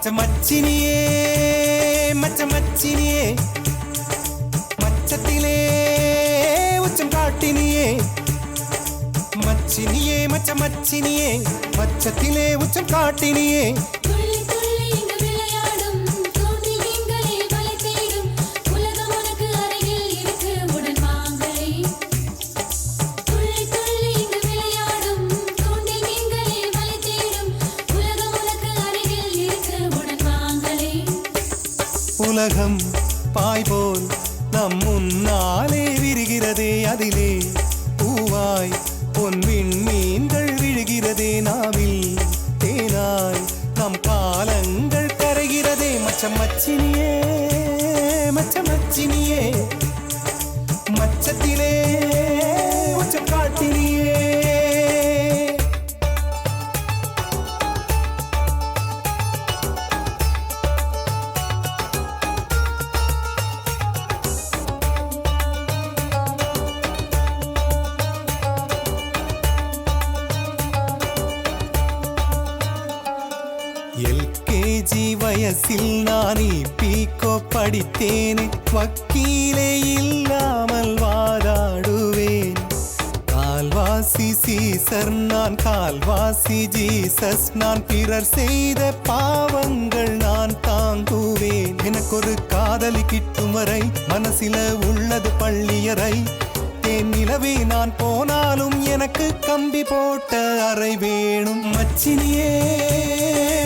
மச்ச மச்சினியே மச்ச மச்சினியே மச்சத்திலே உச்சம் காட்டினியே. மச்சினியே மச்ச மச்சினியே மச்சத்திலே உச்சம் காட்டினியே. உலகம் பாய் போல் நம் முன்னாலே விரிகிறதே அதிலே. பூவாய் எல்கேஜி வயசில் நானே பீக்கோ படித்தேனே. வக்கீலே இல்லாமல் வாதாடுவேன். கால்வாசி சீசர் நான் கால்வாசி ஜீசஸ். நான் பிறர் செய்த பாவங்கள் நான் தாங்குவேன். எனக்கொரு காதலி கிட்டும் வரை மனசில உள்ளது பள்ளியறை. தேன் நிலவே நான் போனாலும் எனக்கு கம்பி போட்ட அறை வேணும். மச்சினியே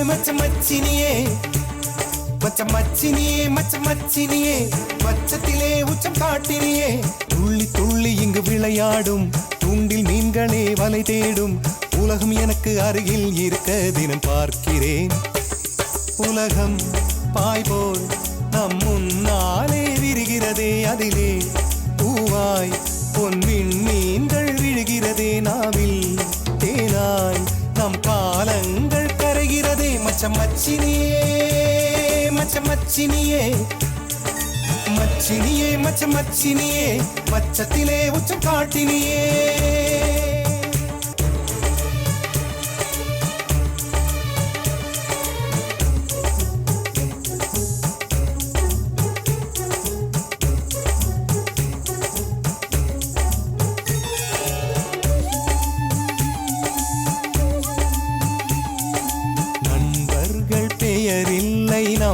மச்ச மச்சினியே. மச்ச மச்சினியே மச்ச மச்சினியே. மச்சத்திலே உச்சம் காட்டினியே. துள்ளி துள்ளி இங்கு விளையாடும். துண்டில் மீன்களே வலை தேடும். உலகம் எனக்கு அருகில் இருக்க தினம் பார்க்கிறேன். உலகம் பாய்போல் நம் முன்னாலே விரிகிறதே அதிலே. பூவாய் மச்சினியே மச்ச மச்சினியே. மச்சினியே மச்ச மச்சினியே மச்சத்திலே உச்சம் காட்டினியே.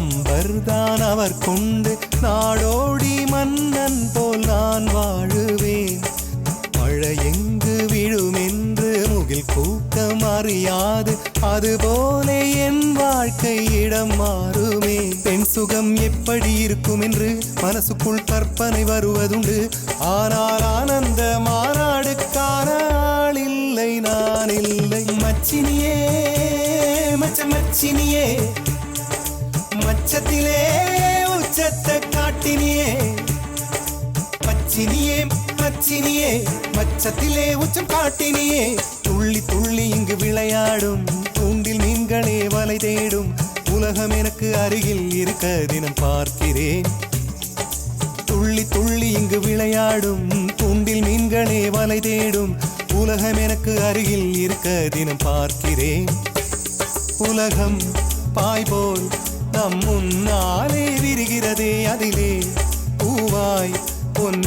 அம்பர்தான் அவர் கொண்டு நாடோடி மன்னன் போல் நான் வாழுவேன். மழை எங்கு விழும் என்று முகில் கூட்டம் அறியாது. அதுபோல என் வாழ்க்கை இடம் மாறுமே. பெண் சுகம் எப்படி இருக்கும் என்று மனசுக்குள் கற்பனை வருவதுண்டு. ஆனால் ஆனந்த மாநாடுக்கான ஆள் இல்லை நான் இல்லை. மச்சினியே மச்ச மச்சினி பட்டினியே பச்சினியே மச்சினியே மச்சத்திலே உச்சம் காட்டினியே. துள்ளி துள்ளி இங்கு விளையாடும். தூண்டில் மீன்களே வலை தேடும். உலகம் எனக்கு அருகில் இருக்க தினம் பார்க்கிறேன். துள்ளி துள்ளி இங்கு விளையாடும். தூண்டில் மீன்களே வலை தேடும். உலகம் எனக்கு அருகில் இருக்க தினம் பார்க்கிறேன். உலகம் பாய் போல் நம் முன்னாலே விரிகிறதே அதிலே. பூவாய் பொன்